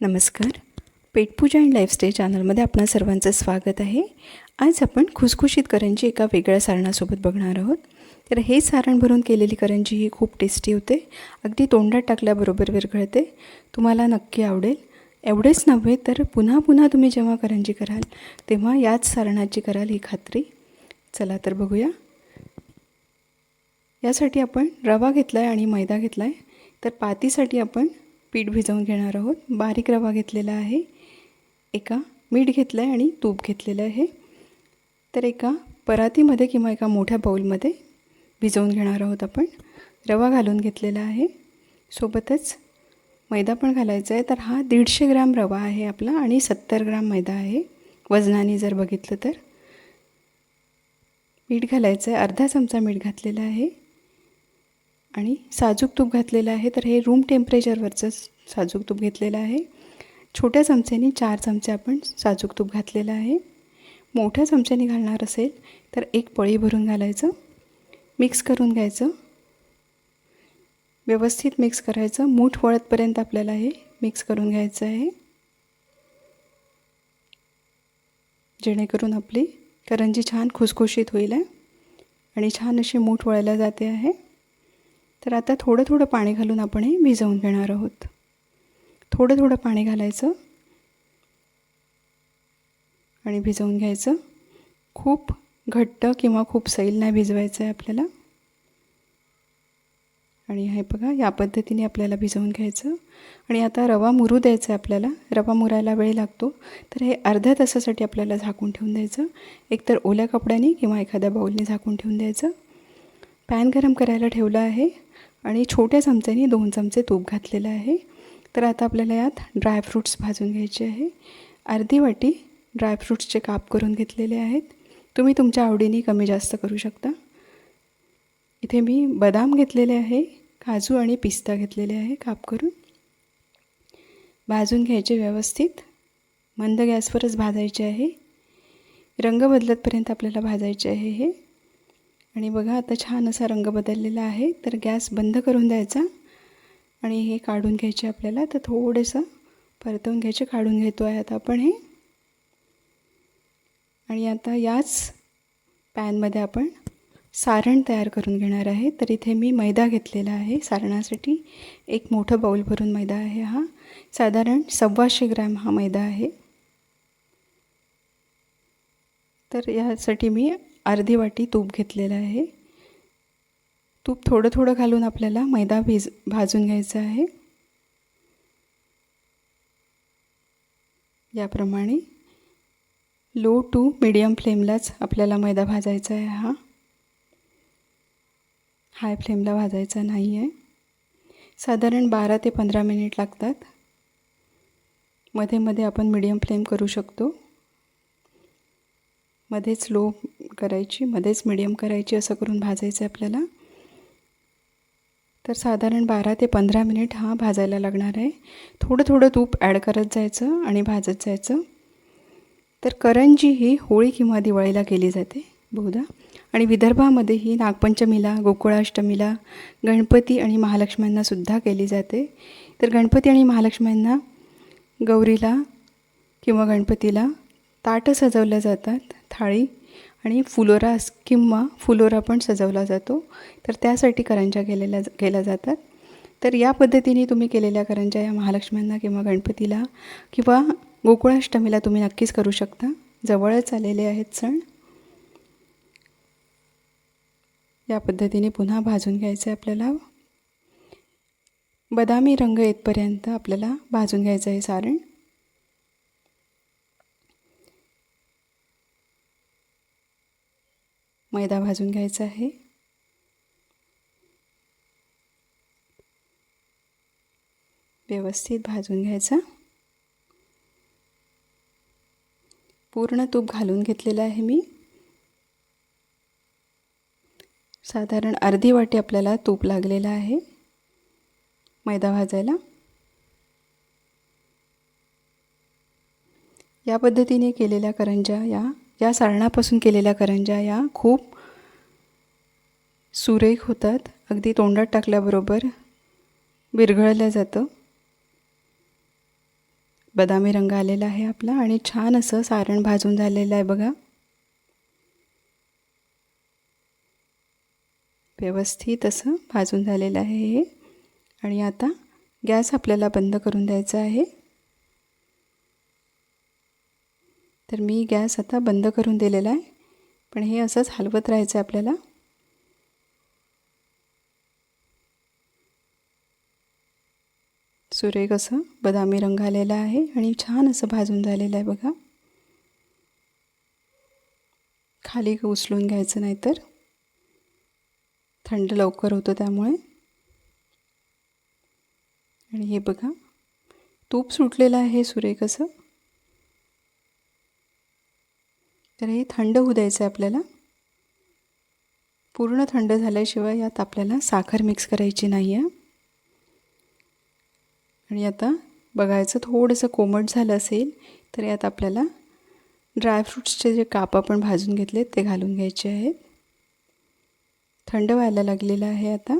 नमस्कार. पेटपूजा and lifestyle चॅनलमध्ये आपणा सर्वांचं स्वागत आहे. आज आपण खुसखुशीत करंजी एका वेगळ्या सारणासोबत बघणार आहोत. तर हे सारण भरून केलेली करंजी ही खूप टेस्टी होते. अगदी तोंडात टाकल्याबरोबर विरघळते. तुम्हाला नक्की आवडेल. एवढेच नव्हे तर पुन्हा पुन्हा तुम्ही जेव्हा करंजी कराल तेव्हा याच सारणाची कराल ही खात्री. चला तर बघूया. यासाठी आपण रवा घेतला आहे आणि मैदा घेतला आहे तर पातीसाठी आपण पीठ भिजवून घेणार आहोत. बारीक रवा घेतलेला आहे. एका मीठ घेतलं आहे आणि तूप घेतलेलं आहे. तर एका परातीमध्ये किंवा एका मोठ्या बाऊलमध्ये भिजवून घेणार आहोत आपण. रवा घालून घेतलेला आहे. सोबतच मैदा पण घालायचा आहे. तर हा दीडशे ग्राम रवा आहे आपला आणि सत्तर ग्रॅम मैदा आहे. वजनाने जर बघितलं तर. मीठ घालायचं आहे. अर्धा चमचा मीठ घातलेला आहे. आणि साजूक तूप घातलेलं आहे तर हे रूम टेम्परेचरवरचं साजूक तूप घेतलेलं आहे. छोट्या चमच्याने चार चमचे आपण साजूक तूप घातलेलं आहे. मोठ्या चमच्याने घालणार असेल तर एक पळी भरून घालायचं. मिक्स करून घ्यायचं. व्यवस्थित मिक्स करायचं. मूठ वळतपर्यंत आपल्याला हे मिक्स करून घ्यायचं आहे. जेणेकरून आपली करंजी छान खुसखुशीत होईल आणि छान अशी मूठ वळल्या जाते आहे. तर आता थोडं थोडं पाणी घालून आपण हे भिजवून घेणार आहोत. थोडं थोडं पाणी घालायचं. आणि भिजवून घ्यायचं. खूप घट्ट किंवा खूप सैल नाही भिजवायचं आहे आपल्याला. आणि हे बघा या पद्धतीने आपल्याला भिजवून घ्यायचं. आणि आता रवा मुरू द्यायचा आहे आपल्याला. रवा मुरायला वेळ लागतो. तर हे अर्ध्या तासासाठी आपल्याला झाकून ठेवून द्यायचं. एकतर ओल्या कपड्याने किंवा एखाद्या बाऊलने झाकून ठेवून द्यायचं. पॅन गरम करायला ठेवलं आहे. आणि छोट्या चमच्याने दोन चमचे तूप घातलेलं आहे. तर आता आपल्याला यात ड्रायफ्रूट्स भाजून घ्यायचे आहे. अर्धी वाटी ड्रायफ्रूट्सचे काप करून घेतलेले आहेत. तुम्ही तुमच्या आवडीने कमी जास्त करू शकता. इथे मी बदाम घेतलेले आहे काजू आणि पिस्ता घेतलेले आहे काप करून. भाजून घ्यायचे व्यवस्थित. मंद गॅसवरच भाजायचे आहे. रंग बदलतपर्यंत आपल्याला भाजायचे आहे हे. आणि बघा आता छान असा रंग बदललेला आहे. तर गॅस बंद करून द्यायचा आणि हे काढून घ्यायचे आपल्याला. तर थोडंसं परतवून घ्यायचे काढून घेतो आहे आता आपण हे. आणि आता याच पॅनमध्ये आपण सारण तयार करून घेणार आहे. तर इथे मी मैदा घेतलेला आहे सारणासाठी. एक मोठं बाऊल भरून मैदा आहे हा. साधारण सव्वाशे ग्रॅम हा मैदा आहे. तर यासाठी मी अर्धी वाटी तूप घेतलेलं आहे. तूप थोडं थोडं घालून आपल्याला मैदा भिज भाजून घ्यायचा आहे. याप्रमाणे लो टू मिडियम फ्लेमलाच आपल्याला मैदा भाजायचा आहे हा. हाय फ्लेमला भाजायचा नाही आहे. साधारण बारा ते पंधरा मिनिट लागतात. मध्ये मध्ये आपण मिडियम फ्लेम करू शकतो. मध्येच लो करायची मध्येच मिडियम करायची असं करून भाजायचं आहे आपल्याला. तर साधारण बारा ते पंधरा मिनिट हा भाजायला लागणार आहे. थोडं थोडं तूप ॲड करत जायचं आणि भाजत जायचं. तर करंजी ही होळी किंवा दिवाळीला केली जाते बहुधा. आणि विदर्भामध्ये ही नागपंचमीला गोकुळाष्टमीला गणपती आणि महालक्ष्म्यांनासुद्धा केली जाते. तर गणपती आणि महालक्ष्म्यांना गौरीला किंवा गणपतीला ताटं सजवल्या जातात थाळी. आणि फुलोरा किंवा फुलोरा पण सजवला जातो. तर त्यासाठी करंजा केलेल्या केल्या जातात. तर या पद्धतीने तुम्ही केलेल्या करंजा या महालक्ष्म्यांना किंवा गणपतीला किंवा गोकुळाष्टमीला तुम्ही नक्कीच करू शकता. जवळच आलेले आहेत सण. या पद्धतीने पुन्हा भाजून घ्यायचं आहे आपल्याला. बदामी रंग येतपर्यंत आपल्याला भाजून घ्यायचं आहे सारण. मैदा भाजून घ्यायचा आहे. व्यवस्थित भाजून घ्यायचा. पूर्ण तूप घालून घेतलेलं आहे मी. साधारण अर्धी वाटी आपल्याला तूप लागलेलं आहे. मैदा भाजायला. या पद्धतीने केलेल्या करंजा या या सारणापासून केलेल्या करंजा या खूप सुरेख होतात. अगदी तोंडात टाकल्याबरोबर विरघळल्या जातं. बदामी रंग आलेला आहे आपला आणि छान असं सारण भाजून झालेलं आहे बघा. व्यवस्थित असं भाजून झालेलं आहे हे. आणि आता गॅस आपल्याला बंद करून द्यायचा आहे. तर मी गॅस आता बंद करून दिलेला आहे. पण हे असंच हलवत राहायचं आहे आपल्याला. सुरेख असं बदामी रंग आलेला आहे आणि छान असं भाजून झालेलं आहे बघा. खाली उचलून घ्यायचं नाही तर. थंड लवकर होतं त्यामुळे. आणि हे बघा. तूप सुटलेलं आहे सुरेख असं. तर हे थंड होऊ द्यायचं आहे आपल्याला. पूर्ण थंड झाल्याशिवाय यात आपल्याला साखर मिक्स करायची नाही आहे आणि आता बघायचं थोडंसं कोमट झालं असेल तर यात आपल्याला ड्रायफ्रूट्सचे जे काप आपण भाजून घेतले ते घालून घ्यायचे आहेत. थंड व्हायला लागलेलं आहे आता.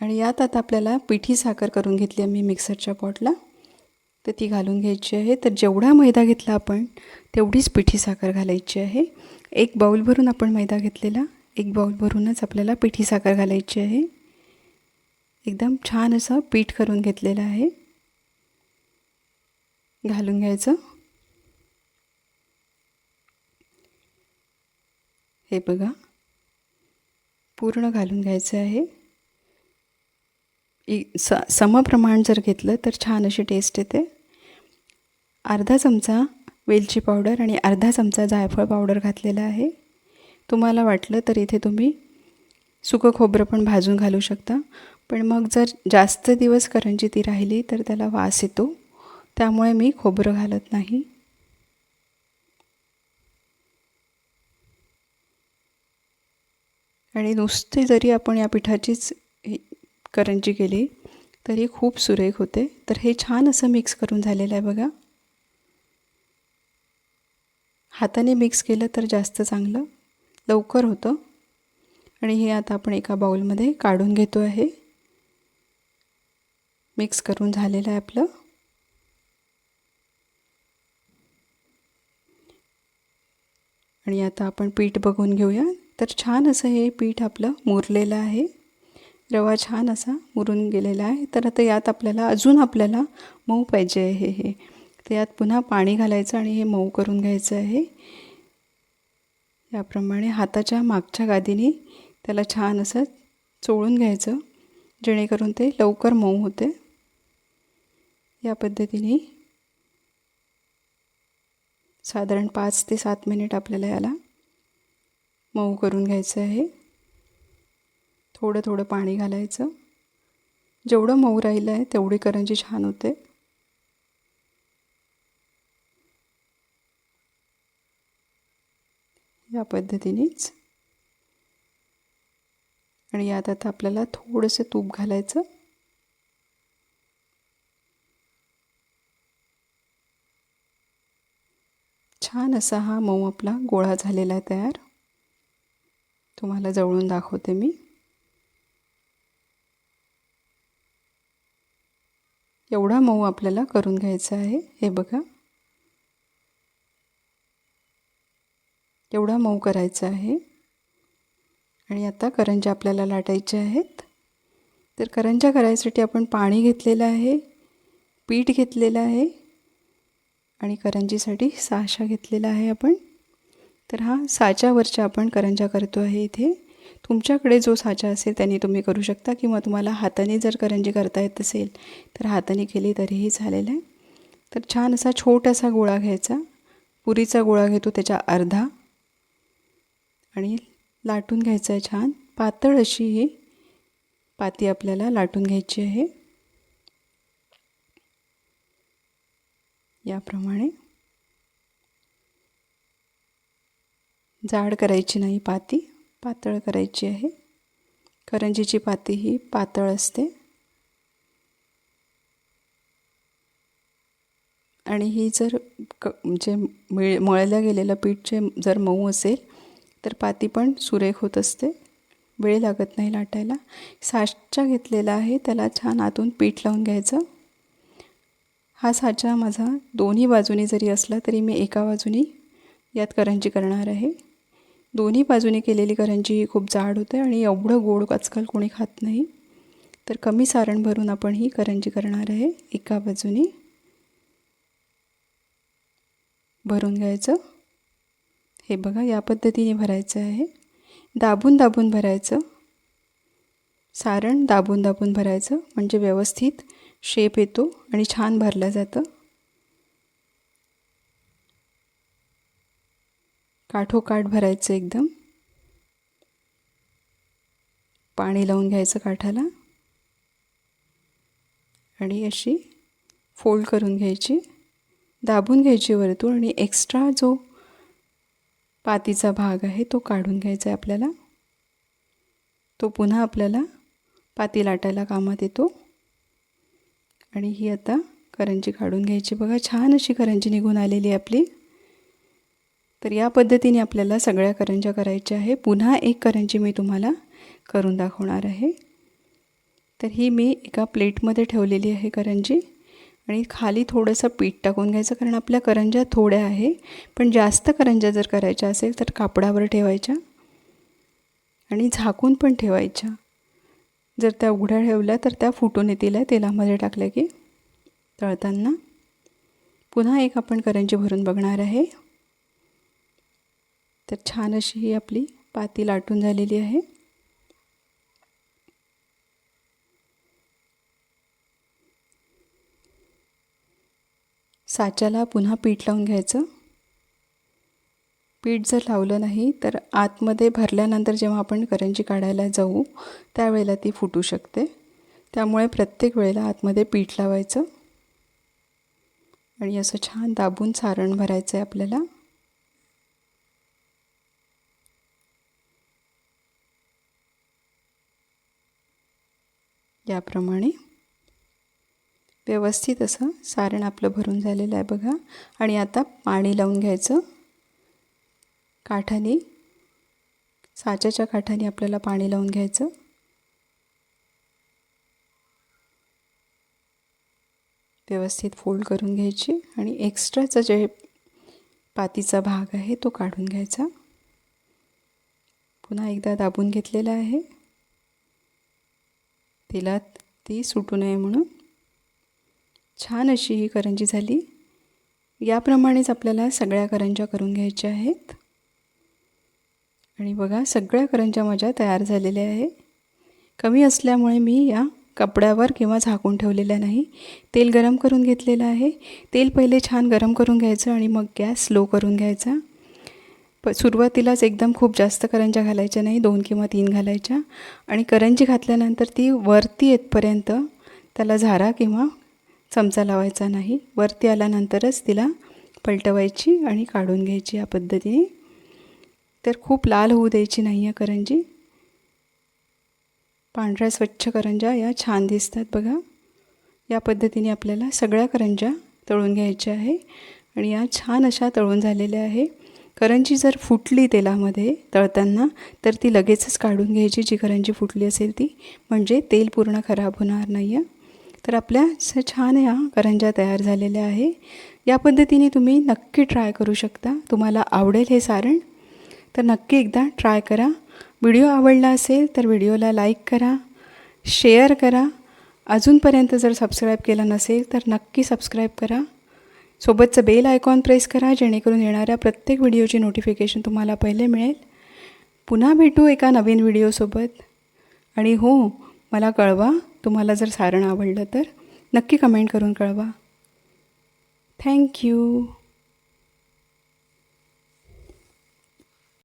आणि यात आता आपल्याला पिठी साखर करून घेतली आहे मी मिक्सरच्या पॉटला तर ती घालून घ्यायची आहे. तर जेवढा मैदा घेतला आपण तेवढीच पिठी साखर घालायची आहे. एक बाऊल भरून आपण मैदा घेतलेला एक बाऊल भरूनच आपल्याला पिठी साखर घालायची आहे. एकदम छान असं पीठ करून घेतलेलं आहे. घालून घ्यायचं. हे बघा. पूर्ण घालून घ्यायचं आहे. स समप्रमाण जर घेतलं तर छान अशी टेस्ट येते. अर्धा चमचा वेलची पावडर आणि अर्धा चमचा जायफळ पावडर घातलेला आहे. तुम्हाला वाटलं तर इथे तुम्ही सुकं खोबरं पण भाजून घालू शकता. पण मग जर जास्त दिवस करंजी ती राहिली तर त्याला वास येतो. त्यामुळे मी खोबरं घालत नाही. आणि नुसते जरी आपण या पिठाचीच करंजी केली तरी खूप सुरेख होते. तर हे छान असं मिक्स करून झालेलं आहे बघा. हाताने मिक्स केलं तर जास्त चांगलं. लवकर होतं. आणि हे आता आपण एका बाउलमध्ये काढून घेतो आहे. मिक्स करून झालेलं आहे आपलं. आणि आता आपण पीठ बघून घेऊया. तर छान असं हे पीठ आपलं मुरलेलं आहे. रवा छान असा मुरून गेलेला आहे. तर आता यात आपल्याला अजून आपल्याला मऊ पाहिजे आहे हे. तर यात पुन्हा पाणी घालायचं आणि हे मऊ करून घ्यायचं आहे. याप्रमाणे हाताच्या मागच्या गादीने त्याला छान असं चोळून घ्यायचं जेणेकरून ते लवकर मऊ होते. या पद्धतीने साधारण पाच ते सात मिनिट आपल्याला याला मऊ करून घ्यायचं आहे. थोडं थोडं पाणी घालायचं. जेवढं मऊ राहिलं आहे तेवढी करंजी छान होते. पद्धतीनेच. आणि यात आता आपल्याला थोडंसं तूप घालायचं. छान असा हा मऊ आपला गोळा झालेला आहे तयार. तुम्हाला जवळून दाखवते मी. एवढा मऊ आपल्याला करून घ्यायचा आहे. हे बघा. एवढा मऊ करायचा आहे. आणि आता करंजा आपल्याला लाटायच्या आहेत. तर करंजा करायसाठी आपण पाणी घेतलेलं आहे पीठ घेतलेलं आहे आणि करंजीसाठी साशा घेतलेला आहे आपण. तर हा साच्यावरच्या आपण करंजा करतो आहे इथे. तुमच्याकडे जो साचा असेल त्याने तुम्ही करू शकता किंवा तुम्हाला हाताने जर करंजी करता येत असेल तर हाताने केली तरीही चालेल आहे. तर छान असा छोटासा गोळा घ्यायचा. पुरीचा गोळा घेतो त्याच्या अर्धा. आणि लाटून घ्यायचं आहे छान. पातळ अशी ही पाती आपल्याला लाटून घ्यायची आहे. याप्रमाणे जाड करायची नाही पाती पातळ करायची आहे. करंजीची पाती ही पातळ असते. आणि ही जर क म्हणजे मिळ मळल्या गेलेलं पीठ जे जर मऊ असेल तर पाती पण सुरेख होत असते. वेळ लागत नाही लाटायला. साचा घेतलेला आहे त्याला छान आतून पीठ लावून घ्यायचं. हा साचा माझा दोन्ही बाजूनी जरी असला तरी मी एका बाजूनी यात करंजी करणार आहे. दोन्ही बाजूने केलेली करंजी ही खूप जाड होते आणि एवढं गोड आजकाल कोणी खात नाही. तर कमी सारण भरून आपण ही करंजी करणार आहे. एका बाजूने भरून घ्यायचं. हे बघा या पद्धतीने भरायचं आहे. दाबून दाबून भरायचं. सारण दाबून दाबून भरायचं. म्हणजे व्यवस्थित शेप येतो आणि छान भरलं जातं. काठोकाठ भरायचं एकदम. पाणी लावून घ्यायचं काठाला. आणि अशी फोल्ड करून घ्यायची. दाबून घ्यायची वरतून आणि एक्स्ट्रा जो पातीचा भाग आहे तो काढून घ्यायचा आहे आपल्याला. तो पुन्हा आपल्याला पाती लाटायला कामात येतो. आणि ही आता करंजी काढून घ्यायची. बघा छान अशी करंजी निघून आलेली आहे आपली. तर या पद्धतीने आपल्याला सगळ्या करंज्या करायच्या आहे. पुन्हा एक करंजी मी तुम्हाला करून दाखवणार आहे. तर ही मी एका प्लेटमध्ये ठेवलेली आहे करंजी. आणि खाली थोडंसं पीठ टाकून घ्यायचं कारण आपल्या करंज्या थोड्या आहे. पण जास्त करंज्या जर करायच्या असेल तर कापडावर ठेवायच्या आणि झाकून पण ठेवायच्या. जर त्या उघड्या ठेवल्या तर त्या फुटून येतील तेलामध्ये टाकल्या की तळताना. पुन्हा एक आपण करंजी भरून बघणार आहे. तर छान अशी ही आपली पाती लाटून झालेली आहे. साच्याला पुन्हा पीठ लावून घ्यायचं. पीठ जर लावलं नाही तर आतमध्ये भरल्यानंतर जेव्हा आपण करंजी काढायला जाऊ त्यावेळेला ती फुटू शकते. त्यामुळे प्रत्येक वेळेला आतमध्ये पीठ लावायचं. आणि असं छान दाबून सारण भरायचं आहे आपल्याला. याप्रमाणे व्यवस्थित असं सारण आपलं भरून झालेलं आहे बघा. आणि आता पाणी लावून घ्यायचं. काठाने साच्याच्या काठाने आपल्याला पाणी लावून घ्यायचं. व्यवस्थित फोल्ड करून घ्यायची आणि एक्स्ट्राचा जे पातीचा भाग आहे तो काढून घ्यायचा. पुन्हा एकदा दाबून घेतलेला आहे. तेलात ती सुटू नये म्हणून छान अशी ही करंजी झाली. याप्रमाणेच आपल्याला सगळ्या करंज्या करून घ्यायच्या आहेत. आणि बघा सगळ्या करंज्या माझ्या तयार झालेल्या आहे. कमी असल्यामुळे मी या कपड्यावर किंवा झाकून ठेवलेल्या नाही. तेल गरम करून घेतलेलं आहे. तेल पहिले छान गरम करून घ्यायचं आणि मग गॅस स्लो करून घ्यायचा. प सुरुवातीलाच एकदम खूप जास्त करंज्या घालायच्या नाही दोन किंवा तीन घालायच्या. आणि करंजी घातल्यानंतर ती वरती येतपर्यंत त्याला झारा किंवा चमचा लावायचा नाही. वरती आल्यानंतरच तिला पलटवायची आणि काढून घ्यायची या पद्धतीने. तर खूप लाल होऊ द्यायची नाही आहे करंजी. पांढऱ्या स्वच्छ करंजा या छान दिसतात बघा. या पद्धतीने आपल्याला सगळ्या करंज्या तळून घ्यायच्या आहे आणि या छान अशा तळून झालेल्या आहे. करंजी जर फुटली तेलामध्ये तळताना तर ती लगेचच काढून घ्यायची. जी करंजी फुटली असेल ती म्हणजे तेल पूर्ण खराब होणार नाही आहे तर आपल्या छान या करंज्या तयार झालेल्या आहे. या पद्धतीने तुम्ही नक्की ट्राय करू शकता. तुम्हाला आवडेल हे सारण. तर नक्की एकदा ट्राय करा. व्हिडिओ आवडला असेल तर व्हिडिओला लाईक करा. शेअर करा. अजूनपर्यंत जर सबस्क्राईब केलं नसेल तर नक्की सबस्क्राईब करा. सोबतचं बेल आयकॉन प्रेस करा जेणेकरून येणाऱ्या प्रत्येक व्हिडिओची नोटिफिकेशन तुम्हाला पहिले मिळेल. पुन्हा भेटू एका नवीन व्हिडिओसोबत. आणि हो मला कळवा. तुम्हाला जर सारण आवडलं तर नक्की कमेंट करून कळवा. थँक्यू